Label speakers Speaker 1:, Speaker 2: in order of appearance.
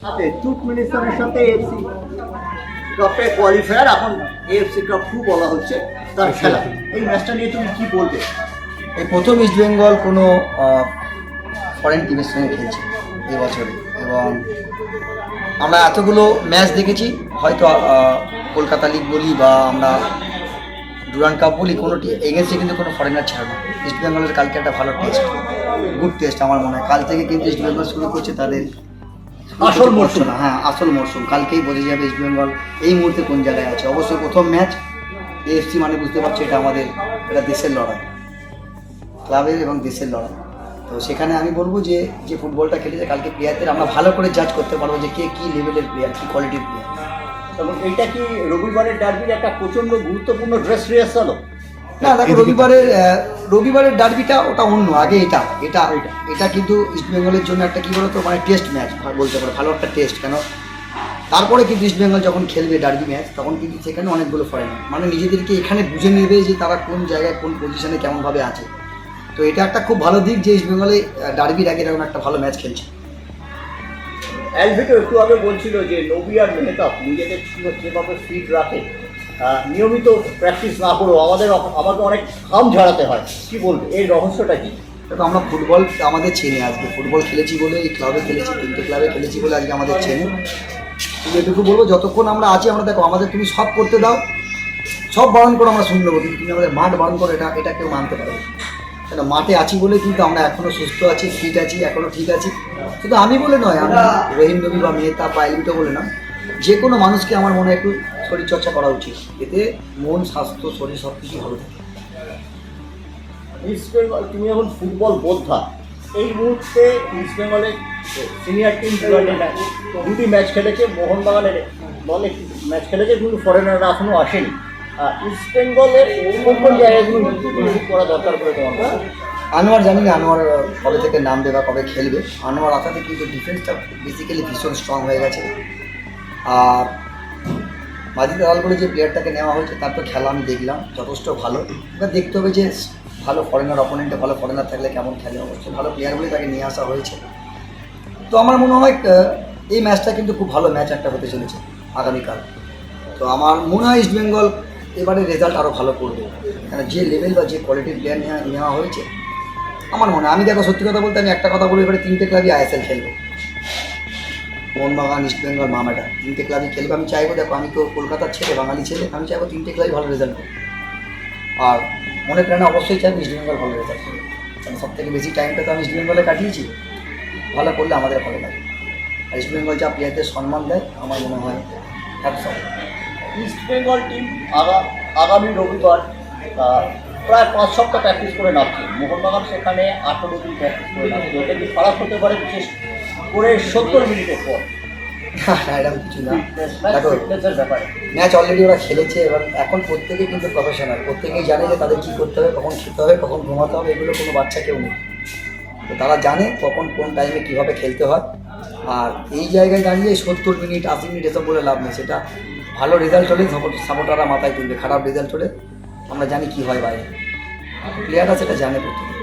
Speaker 1: সাথে তুর্কমেনিস্তানের সাথে এফসি কাপের কোয়ালিফায়ার এখন এএফসি কাপ টু বলা হচ্ছে তার খেলা। এই ম্যাচটা নিয়ে তুমি কি বলবে?
Speaker 2: এই প্রথম ইস্ট বেঙ্গল কোনো ফরেন টিমের সঙ্গে খেলছে এবছরে এবং আমরা এতগুলো ম্যাচ দেখেছি হয়তো কলকাতা লিগ বলি বা আমরা ডুরান কাপ বলি কোনো এগেন্সে কিন্তু কোনো ফরেনার ছাড় না ইস্ট বেঙ্গলের কালকে একটা ভালো টেস্ট গুড টেস্ট আমার মনে হয়। কাল থেকে কিন্তু ইস্ট বেঙ্গল শুরু করছে তাদের
Speaker 1: আসল মরশুম।
Speaker 2: না হ্যাঁ আসল মরশুম কালকেই বোঝা যাবে ইস্ট বেঙ্গল এই মুহূর্তে কোন জায়গায় আছে। অবশ্যই প্রথম ম্যাচ এএফসি মানে বুঝতে পারছি এটা আমাদের এটা দেশের লড়াই। ক্লাবের এবং দেশের লড়াই। তো সেখানে আমি বলব যে যে ফুটবলটা খেলেছে কালকে প্লেয়ারদের আমরা ভালো করে জাজ করতে পারব যে কে কী লেভেলের প্লেয়ার কী কোয়ালিটির প্লেয়ার
Speaker 1: এবং এইটা কি রবিবারের ডার্বির একটা প্রচণ্ড গুরুত্বপূর্ণ ড্রেস রিহার্সালও
Speaker 2: না দেখো রবিবারের আহ, রবিবারের ডার্বিটা ওটা অন্য আগে এটা এটা এটা কিন্তু ইস্ট বেঙ্গলের জন্য একটা কী বলতো মানে টেস্ট ম্যাচ বলতে পারো ভালো একটা টেস্ট কেন? তারপরে কিন্তু ইস্ট বেঙ্গল যখন খেলবে ডার্বি ম্যাচ তখন কিন্তু সেখানে অনেকগুলো ফরেন মানে নিজেদেরকে এখানে বুঝে নেবে যে তারা কোন জায়গায় কোন পজিশনে কেমনভাবে আছে। তো এটা একটা খুব ভালো দিক যে ইস্ট বেঙ্গলে ডার্বির আগে এরকম একটা ভালো ম্যাচ খেলছে।
Speaker 1: অ্যালভিটো একটু আগে বলছিল যে নবী আর মেহতাব নিজেদের যেভাবে ফিট রাখে নিয়মিত প্র্যাকটিস না করেও আমাদের আমাকে অনেক ঘাম ঝাড়াতে হয়। কি বলবে? এই রহস্যটা কি?
Speaker 2: দেখো, আমরা ফুটবল আমাদের চেনে আজকে। ফুটবল খেলেছি বলে, এই ক্লাবে খেলেছি, তিনটে ক্লাবে খেলেছি বলে আজকে আমাদের চেনে। তুমি এটুকু বলব, যতক্ষণ আমরা আছি, আমরা দেখো, আমাদের তুমি সব করতে দাও। সব বারণ করো, আমরা শুনে নেব। কিন্তু তুমি আমাদের মাঠ বারণ করো, এটা এটা কেউ মানতে পারবে। কেন, মাঠে আছি বলে কিন্তু আমরা এখনও সুস্থ আছি ফিট আছি এখনও ঠিক আছি। শুধু আমি বলে নয় আমি রহিম নবী বা মেহতা বা এলবিটো বলে না। যে কোনো মানুষকে আমার মনে একটু শরীরচর্চা করা উচিত। এতে মন স্বাস্থ্য শরীর সব কিছু ভালো থাকে।
Speaker 1: ইস্ট বেঙ্গল তুমি এখন ফুটবল বোদ্ধা। এই মুহূর্তে ইস্ট বেঙ্গলের সিনিয়র টিম দুটি ম্যাচ খেলেছে মোহনবাগানের দলে ম্যাচ খেলেছে কিন্তু ফরেনাররা এখনও আসেনি। আর ইস্ট বেঙ্গলের কোন কোন জায়গাগুলো করা দরকার বলে তোমার
Speaker 2: আনোয়ার জানি না আনোয়ার কবে থেকে নামবে বা কবে খেলবে। আনোয়ার আসাতে কিন্তু ডিফেন্সটা বেসিক্যালি ভীষণ স্ট্রং হয়ে গেছে। আর মাজিদ আল বলে যে প্লেয়ারটাকে নেওয়া হয়েছে, তার তো খেলা আমি দেখলাম, যথেষ্ট ভালো। এবার দেখতে হবে যে ভালো ফরেনার অপোনেন্টে ভালো ফরেনার থাকলে কেমন খেলে। অবশ্যই ভালো প্লেয়ার বলে তাকে নিয়ে আসা হয়েছে। তো আমার মনে হয় এই ম্যাচটা কিন্তু খুব ভালো ম্যাচ একটা হতে চলেছে আগামীকাল। তো আমার মনে হয় ইস্ট বেঙ্গল এবারে রেজাল্ট আরও ভালো করবে। কেন যে লেভেল বা যে কোয়ালিটির প্লেয়ার নেওয়া নেওয়া হয়েছে, আমার মনে হয়। আমি দেখো, সত্যি কথা বলতে আমি একটা কথা বলি এবারে তিনটে ক্লাবই আইএসএল খেলবে। মোহনবাগান ইস্ট বেঙ্গল মামাটা তিনটে ক্লাবই খেলবে, আমি চাইব, দেখো, আমি তো কলকাতার ছেলে বাঙালি ছেলে, আমি চাইব তিনটে ক্লাবই ভালো রেজাল্ট আর মনে প্রাণে অবশ্যই চাইব ইস্ট বেঙ্গল ভালো রেজাল্ট করবে কারণ সব থেকে বেশি টাইমটা তো আমি ইস্ট বেঙ্গলে কাটিয়েছি। ভালো করলে আমাদের ভালো লাগে। আর ইস্ট বেঙ্গল যা প্লেয়ারদের সম্মান দেয়, আমার মনে হয় হ্যাপস
Speaker 1: ইস্ট বেঙ্গল টিম আগা, আগামী রবিবার প্রায় পাঁচ সপ্তাহ প্র্যাকটিস করে নামছে। মোহনবাগান সেখানে আঠেরো দিন প্র্যাকটিস করে নামছে। ওটা কি খারাপ হতে পারে? বিশেষ করে সত্তর মিনিটের পর।
Speaker 2: না এরকম কিছু না। দেখো ম্যাচ অলরেডি ওরা খেলেছে এবার এখন প্রত্যেকেই কিন্তু প্রফেশনাল প্রত্যেকেই জানে যে তাদের কী করতে হবে কখন খেতে হবে কখন ঘুমাতে হবে এগুলো কোনো বাচ্চা কেউ নেই। তো তারা জানে কখন কোন টাইমে কীভাবে খেলতে হয়। আর এই জায়গায় দাঁড়িয়ে সত্তর মিনিট আশি মিনিট এসব বলে লাভ নেই। সেটা ভালো রেজাল্ট হলে সাপোর্টাররা মাথায় তুলবে খারাপ রেজাল্ট হলে আমরা জানি কী হয় বাইরে। প্লেয়াররা সেটা জানে প্রত্যেকে